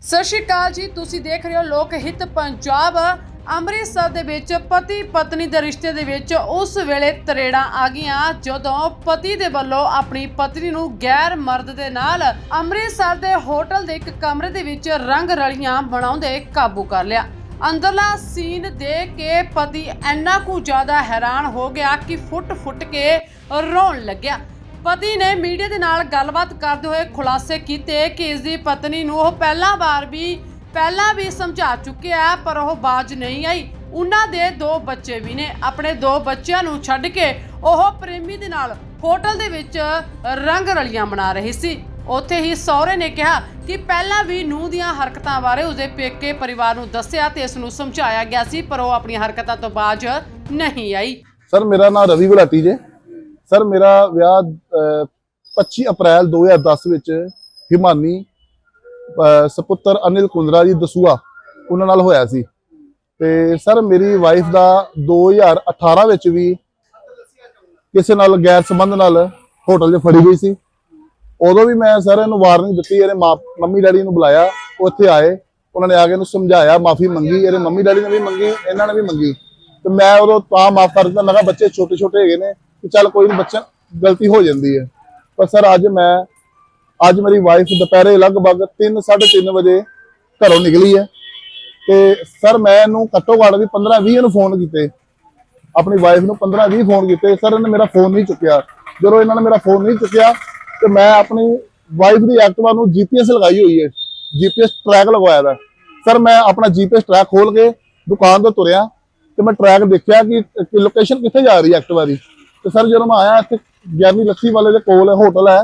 ਸਤਿ ਸ਼੍ਰੀ ਅਕਾਲ ਜੀ, ਤੁਸੀਂ ਦੇਖ ਰਹੇ ਹੋ ਲੋਕ ਹਿੱਤ ਪੰਜਾਬ। ਅੰਮ੍ਰਿਤਸਰ ਦੇ ਵਿੱਚ ਪਤੀ ਪਤਨੀ ਦੇ ਰਿਸ਼ਤੇ ਦੇ ਵਿੱਚ ਉਸ ਵੇਲੇ ਤਰੇੜਾਂ ਆ ਗਈਆਂ, ਜਦੋਂ ਪਤੀ ਦੇ ਵੱਲੋਂ ਆਪਣੀ ਪਤਨੀ ਨੂੰ ਗੈਰ ਮਰਦ ਦੇ ਨਾਲ ਅੰਮ੍ਰਿਤਸਰ ਦੇ ਹੋਟਲ ਦੇ ਇੱਕ ਕਮਰੇ ਦੇ ਵਿੱਚ ਰੰਗ ਰਲੀਆਂ ਬਣਾਉਂਦੇ ਕਾਬੂ ਕਰ ਲਿਆ। ਅੰਦਰਲਾ ਸੀਨ ਦੇਖ ਕੇ ਪਤੀ ਇੰਨਾ ਕੁ ਜ਼ਿਆਦਾ ਹੈਰਾਨ ਹੋ ਗਿਆ ਕਿ ਫੁੱਟ-ਫੁੱਟ ਕੇ ਰੋਣ ਲੱਗਿਆ। ਪਤੀ ਨੇ ਮੀਡੀਆ ਦੇ ਨਾਲ ਗੱਲਬਾਤ ਕਰਦੇ ਹੋਏ ਖੁਲਾਸੇ ਕੀਤੇ ਕਿ ਇਸ ਦੀ ਪਤਨੀ ਨੂੰ ਉਹ ਪਹਿਲਾਂ ਵਾਰ ਵੀ, ਪਹਿਲਾਂ ਵੀ ਸਮਝਾ ਚੁੱਕਿਆ ਪਰ ਉਹ ਬਾਜ ਨਹੀਂ ਆਈ। ਉਹਨਾਂ ਦੇ ਦੋ ਬੱਚੇ ਵੀ ਨੇ। ਆਪਣੇ ਦੋ ਬੱਚਿਆਂ ਨੂੰ ਛੱਡ ਕੇ ਉਹ ਪ੍ਰੇਮੀ ਦੇ ਨਾਲ ਹੋਟਲ ਦੇ ਵਿੱਚ ਰੰਗ ਰਲੀਆਂ ਮਨਾ ਰਹੀ ਸੀ। ਉੱਥੇ ਹੀ ਸਹੁਰੇ ਨੇ ਕਿਹਾ ਕਿ ਪਹਿਲਾਂ ਵੀ ਨੂੰਹ ਦੀਆਂ ਹਰਕਤਾਂ ਬਾਰੇ ਉਸਦੇ ਪੇਕੇ ਪਰਿਵਾਰ ਨੂੰ ਦੱਸਿਆ ਤੇ ਇਸ ਨੂੰ ਸਮਝਾਇਆ ਗਿਆ ਸੀ ਪਰ ਉਹ ਆਪਣੀਆਂ ਹਰਕਤਾਂ ਤੋਂ ਬਾਜ ਨਹੀਂ ਆਈ। ਸਰ ਮੇਰਾ ਨਾਮ ਰਵੀ ਗੁਲਾਟੀ ਜੇ। ਸਰ ਮੇਰਾ ਵਿਆਹ ਅਹ, 25 ਅਪ੍ਰੈਲ 2010 ਵਿੱਚ ਹਿਮਾਨੀ ਅਹ, ਸਪੁੱਤਰ ਅਨਿਲ ਕੁੰਦਰਾ ਜੀ ਦਸੂਆ ਉਹਨਾਂ ਨਾਲ ਹੋਇਆ ਸੀ। ਤੇ ਸਰ ਮੇਰੀ ਵਾਈਫ ਦਾ 2018 ਵਿੱਚ ਵੀ ਕਿਸੇ ਨਾਲ ਗੈਰ ਸੰਬੰਧ ਨਾਲ ਹੋਟਲ 'ਚ ਫੜੀ ਗਈ ਸੀ। ਉਦੋਂ ਵੀ ਮੈਂ ਸਰ ਇਹਨੂੰ ਵਾਰਨਿੰਗ ਦਿੱਤੀ ਇਹਦੇ ਮਾਂ ਮੰਮੀ ਡੈਡੀ ਨੂੰ ਬੁਲਾਇਆ, ਉਹ ਇੱਥੇ ਆਏ। ਉਹਨਾਂ ਨੇ ਆ ਕੇ ਇਹਨੂੰ ਸਮਝਾਇਆ, ਮਾਫੀ ਮੰਗੀ, ਇਹਦੇ ਮੰਮੀ ਡੈਡੀ ਨੇ ਵੀ ਮੰਗੀ, ਇਹਨਾਂ ਨੇ ਵੀ ਮੰਗੀ। ਤੇ ਮੈਂ ਉਦੋਂ ਤਾਂ ਮਾਫ ਕਰ ਦਿੱਤਾ ਮੈਂ ਕਿਹਾ ਬੱਚੇ ਛੋਟੇ ਛੋਟੇ ਹੈਗੇ ਨੇ ਕਿ ਚੱਲ ਕੋਈ ਨਹੀਂ ਬੱਚਾ ਗਲਤੀ ਹੋ ਜਾਂਦੀ ਹੈ। ਪਰ ਸਰ ਅੱਜ ਮੈਂ, ਅੱਜ ਮੇਰੀ ਵਾਈਫ ਦੁਪਹਿਰੇ ਲਗਭਗ 3 3:30 ਵਜੇ ਘਰੋਂ ਨਿਕਲੀ ਹੈ। ਤੇ ਸਰ ਮੈਂ ਇਹਨੂੰ ਘੱਟੋ ਘੱਟ ਵੀ 15 20 ਨੂੰ ਫੋਨ ਕੀਤੇ। ਆਪਣੀ ਵਾਈਫ ਨੂੰ 15 20 ਫੋਨ ਕੀਤੇ। ਸਰ ਇਹਨੇ ਮੇਰਾ ਫੋਨ ਨਹੀਂ ਚੁੱਕਿਆ। ਜਦੋਂ ਇਹਨਾਂ ਨੇ ਮੇਰਾ ਫੋਨ ਨਹੀਂ ਚੁੱਕਿਆ ਤੇ ਮੈਂ ਆਪਣੀ ਵਾਈਫ ਦੀ ਐਕਟਿਵਾ ਨੂੰ ਜੀਪੀਐਸ ਲਗਾਈ ਹੋਈ ਹੈ। ਜੀਪੀਐਸ ਟਰੈਕ ਲਗਵਾਇਆ ਦਾ। ਸਰ ਮੈਂ ਆਪਣਾ ਜੀਪੀਐਸ ਟਰੈਕ ਖੋਲ ਕੇ ਦੁਕਾਨ ਤੋਂ ਤੁਰਿਆ ਤੇ ਮੈਂ ਟਰੈਕ ਦੇਖਿਆ ਕਿ ਲੋਕੇਸ਼ਨ ਕਿੱਥੇ ਜਾ ਰਹੀ ਹੈ ਐਕਟਿਵਾ ਦੀ। ਤੇ ਸਰ ਜਦੋਂ ਮੈਂ ਆਇਆ ਇੱਥੇ ਗਿਆਨੀ ਲੱਸੀ ਵਾਲੇ ਦੇ ਕੋਲ ਹੋਟਲ ਹੈ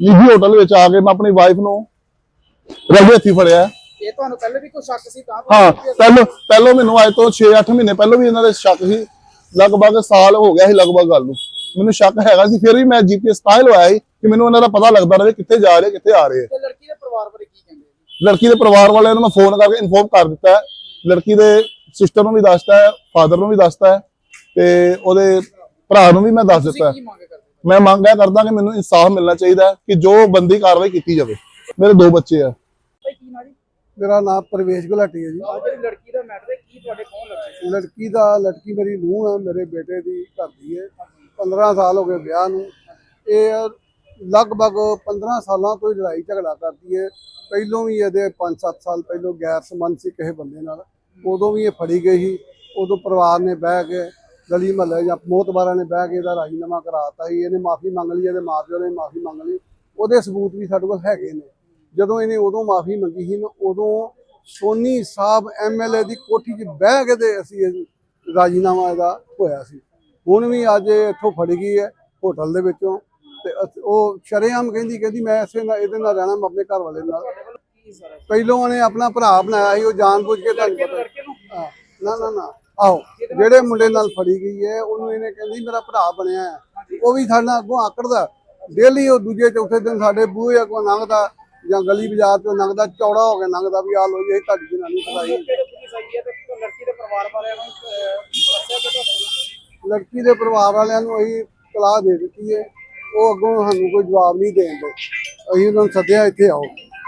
ਨਿੱਜੀ ਹੋਟਲ ਵਿੱਚ ਆ ਕੇ ਮੈਂ ਆਪਣੀ ਵਾਈਫ ਨੂੰ ਰਗੇ ਹੱਥੀ ਫੜਿਆ। ਇਹ ਤੁਹਾਨੂੰ ਪਹਿਲੇ ਵੀ ਕੋਈ ਸ਼ੱਕ ਸੀ ਤਾਂ ਹਾਂ ਪਹਿਲੋਂ ਪਹਿਲੋਂ ਮੈਨੂੰ ਅੱਜ ਤੋਂ 6-8 ਮਹੀਨੇ ਪਹਿਲੋਂ ਵੀ ਇਹਨਾਂ ਦੇ ਸ਼ੱਕ ਸੀ। ਲਗਭਗ ਸਾਲ ਹੋ ਗਿਆ ਸੀ ਲਗਭਗ ਗੱਲ ਨੂੰ। ਮੈਨੂੰ ਸ਼ੱਕ ਹੈਗਾ ਸੀ ਫਿਰ ਵੀ ਮੈਂ ਜੀਪੀਐਸ ਤਾਂ ਲਵਾਇਆ ਸੀ ਕਿ ਮੈਨੂੰ ਇਹਨਾਂ ਦਾ ਪਤਾ ਲੱਗਦਾ ਰਹੇ ਕਿੱਥੇ ਜਾ ਰਹੇ ਕਿੱਥੇ ਆ ਰਹੇ ਆ। ਤੇ ਲੜਕੀ ਦੇ ਪਰਿਵਾਰ ਬਾਰੇ ਕੀ ਕਹਿੰਦੇ ਜੀ? ਲੜਕੀ ਦੇ ਪਰਿਵਾਰ ਵਾਲਿਆਂ ਨੂੰ ਮੈਂ ਫੋਨ ਕਰਕੇ ਇਨਫੋਰਮ ਕਰ ਦਿੱਤਾ ਹੈ। ਲੜਕੀ ਦੇ ਸਿਸਟਰ ਨੂੰ ਵੀ ਦੱਸਤਾ ਹੈ ਫਾਦਰ ਨੂੰ ਵੀ ਦੱਸਤਾ ਹੈ ਤੇ ਉਹਦੇ ਭਰਾ ਨੂੰ ਵੀ ਮੈਂ ਦੱਸ ਦਿੱਤਾ ਮੈਂ ਮੰਗ ਇਹ ਕਰਦਾ ਕਿ ਮੈਨੂੰ ਇਨਸਾਫ ਮਿਲਣਾ ਚਾਹੀਦਾ ਹੈ ਕਿ ਜੋ ਬੰਦੀ ਕਾਰਵਾਈ ਕੀਤੀ ਜਾਵੇ। ਮੇਰੇ ਦੋ ਬੱਚੇ ਆ। ਭਾਈ ਕੀ ਨਾ ਜੀ? ਮੇਰਾ ਨਾਮ ਪ੍ਰਵੇਸ਼ ਗੁਲਾਟੀ ਹੈ ਜੀ। ਲੜਕੀ ਦਾ ਮੈਟਰ ਹੈ ਕੀ ਤੁਹਾਡੇ ਸੀ ਲੜਕੀ ਦਾ ਲੜਕੀ ਮੇਰੀ ਨੂੰਹ ਹੈ ਮੇਰੇ ਬੇਟੇ ਦੀ ਘਰ ਦੀ ਹੈ। 15 ਸਾਲ ਹੋ ਗਏ ਵਿਆਹ ਨੂੰ। ਇਹ ਲਗਭਗ 15 ਸਾਲਾਂ ਤੋਂ ਹੀ ਲੜਾਈ ਝਗੜਾ ਕਰਦੀ ਹੈ। ਪਹਿਲੋਂ ਵੀ ਇਹਦੇ 5-7 ਸਾਲ ਪਹਿਲੋਂ ਗੈਰ ਸੰਬੰਧ ਸੀ ਕਿਸੇ ਬੰਦੇ ਨਾਲ। ਉਦੋਂ ਵੀ ਇਹ ਫੜੀ ਗਈ ਸੀ। ਉਦੋਂ ਪਰਿਵਾਰ ਨੇ ਬਹਿ ਕੇ ਗਲੀ ਮਹੱਲੇ ਜਾਂ ਮੋਤਬਾਰਾਂ ਨੇ ਬਹਿ ਕੇ ਇਹਦਾ ਰਾਜੀਨਾਮਾ ਕਰਾਤਾ ਸੀ। ਇਹਨੇ ਮਾਫੀ ਮੰਗ ਲਈ, ਇਹਦੇ ਮਾਪਿਓ ਨੇ ਮਾਫੀ ਮੰਗ ਲਈ। ਉਹਦੇ ਸਬੂਤ ਵੀ ਸਾਡੇ ਕੋਲ ਹੈਗੇ ਨੇ। ਜਦੋਂ ਇਹਨੇ ਉਦੋਂ ਮਾਫੀ ਮੰਗੀ ਸੀ ਨਾ, ਉਦੋਂ ਸੋਨੀ ਸਾਹਿਬ ਐਮਐਲਏ ਦੀ ਕੋਠੀ 'ਚ ਬਹਿ ਕੇ ਤੇ ਅਸੀਂ ਇਹ ਰਾਜੀਨਾਮਾ ਇਹਦਾ ਹੋਇਆ ਸੀ। ਹੁਣ ਵੀ ਅੱਜ ਇੱਥੋਂ ਫੜ ਗਈ ਹੈ ਹੋਟਲ ਦੇ ਵਿੱਚੋਂ ਤੇ ਉਹ ਸ਼ਰੇਆਮ ਕਹਿੰਦੀ ਕਹਿੰਦੀ ਮੈਂ ਇਸੇ ਨਾਲ ਇਹਦੇ ਨਾਲ ਰਹਿਣਾ, ਮੈਂ ਆਪਣੇ ਘਰ ਵਾਲੇ ਨਾਲ। ਪਹਿਲੋਂ ਉਹਨੇ ਆਪਣਾ ਭਰਾ ਬਣਾਇਆ ਸੀ, ਉਹ ਜਾਣਬੁੱਝ ਕੇ ਤੁਹਾਨੂੰ ਪਤਾ ਨਾ ਨਾ ਨਾ। ਆਹੋ ਜਿਹੜੇ ਮੁੰਡੇ ਨਾਲ ਫੜੀ ਗਈ ਹੈ, ਉਹਨੂੰ ਇਹਨੇ ਕਹਿੰਦੀ, ਮੇਰਾ ਭਰਾ ਬਣਿਆ ਹੈ। ਉਹ ਵੀ ਸਾਡੇ ਨਾਲ ਅੱਗੋਂ ਆਕੜਦਾ। ਡੇਲੀ ਉਹ ਦੂਜੇ ਚੌਥੇ ਦਿਨ ਸਾਡੇ ਬੂਹੇ ਅੱਗੋਂ ਲੰਘਦਾ ਜਾਂ ਗਲੀ ਬਾਜ਼ਾਰ ਚੋਂ ਲੰਘਦਾ, ਚੌੜਾ ਹੋ ਕੇ ਲੰਘਦਾ ਵੀ, ਆ ਲੋ ਜੀ, ਇਹ ਤੁਹਾਡੀ ਜਨਾਨੀ ਫਸਾਈ ਲੜਕੀ ਦੇ ਪਰਿਵਾਰ ਵਾਲਿਆਂ ਦੱਸਿਆ ਕਿ ਲੜਕੀ ਦੇ ਪਰਿਵਾਰ ਵਾਲਿਆਂ ਨੂੰ ਅਸੀਂ ਤਲਾਹ ਦੇ ਦਿੱਤੀ ਹੈ। ਉਹ ਅੱਗੋਂ ਸਾਨੂੰ ਕੋਈ ਜਵਾਬ ਨਹੀਂ ਦੇਣਦੇ ਅਸੀਂ ਉਹਨਾਂ ਨੂੰ ਸੱਦਿਆ ਇੱਥੇ ਆਓ।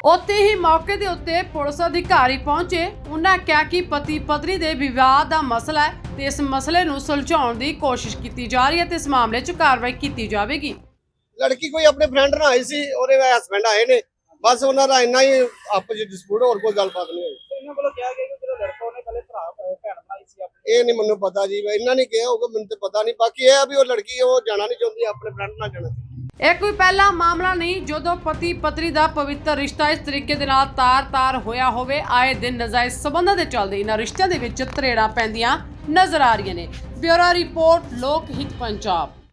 ਉੱਥੇ ਹੀ ਮੌਕੇ ਦੇ ਉੱਤੇ ਪੁਲਿਸ ਅਧਿਕਾਰੀ ਪਹੁੰਚੇ। ਉਹਨਾਂ ਕਿਹਾ ਕਿ ਪਤੀ ਪਤਨੀ ਦੇ ਵਿਵਾਹ ਦਾ ਮਸਲਾ ਹੈ ਤੇ ਇਸ ਮਸਲੇ ਨੂੰ ਸੁਲਝਾਉਣ ਦੀ ਕੋਸ਼ਿਸ਼ ਕੀਤੀ ਜਾ ਰਹੀ ਹੈ ਤੇ ਇਸ ਮਾਮਲੇ 'ਚ ਕਾਰਵਾਈ ਕੀਤੀ ਜਾਵੇਗੀ। ਲੜਕੀ ਕੋਈ ਆਪਣੇ ਫਰੈਂਡ ਨਾਲ ਆਈ ਸੀ ਉਹਦੇ ਹਸਬੰਡ ਆਏ ਨੇ। ਬਸ ਉਹਨਾਂ ਦਾ ਇੰਨਾ ਹੀ ਆਪਸ ਵਿੱਚ ਡਿਸਪਿਊਟ ਹੋਰ ਕੋਈ ਗੱਲਬਾਤ ਨਹੀਂ ਹੋਈ। ਇਹਨਾਂ ਵੱਲੋਂ ਕਿਹਾ ਗਿਆ ਕਿ ਜਿਹੜਾ ਲੜਕਾ ਉਹਨੇ ਪਹਿਲੇ ਭਰਾ ਅਹ, ਭੈਣ ਬਣਾਈ ਸੀ ਆਪਣੀ ਇਹ ਨਹੀਂ ਮੈਨੂੰ ਪਤਾ ਜੀ ਇਹਨਾਂ ਨੇ ਕਿਹਾ ਹੋਊਗਾ, ਮੈਨੂੰ ਤੇ ਪਤਾ ਨਹੀਂ। ਬਾਕੀ ਇਹ ਆ ਵੀ ਉਹ ਲੜਕੀ ਉਹ ਜਾਣਾ ਨਹੀਂ ਚਾਹੁੰਦੀ, ਆਪਣੇ ਫਰੈਂਡ ਨਾਲ ਜਾਣਾ ਇਹ ਕੋਈ ਪਹਿਲਾ ਮਾਮਲਾ ਨਹੀਂ, ਜਦੋਂ ਪਤੀ ਪਤਨੀ ਦਾ ਪਵਿੱਤਰ ਰਿਸ਼ਤਾ ਇਸ ਤਰੀਕੇ ਦੇ ਨਾਲ ਤਾਰ-ਤਾਰ ਹੋਇਆ ਹੋਵੇ, ਆਏ ਦਿਨ ਨਜਾਇਜ਼ ਸਬੰਧਾਂ ਦੇ ਚੱਲਦੇ ਇਹਨਾਂ ਰਿਸ਼ਤਿਆਂ ਦੇ ਵਿੱਚ ਤਰੇੜਾਂ ਪੈਂਦੀਆਂ ਨਜ਼ਰ ਆ ਰਹੀਆਂ ਨੇ। ਬਿਊਰੋ ਰਿਪੋਰਟ, ਲੋਕ ਹਿੱਤ ਪੰਜਾਬ।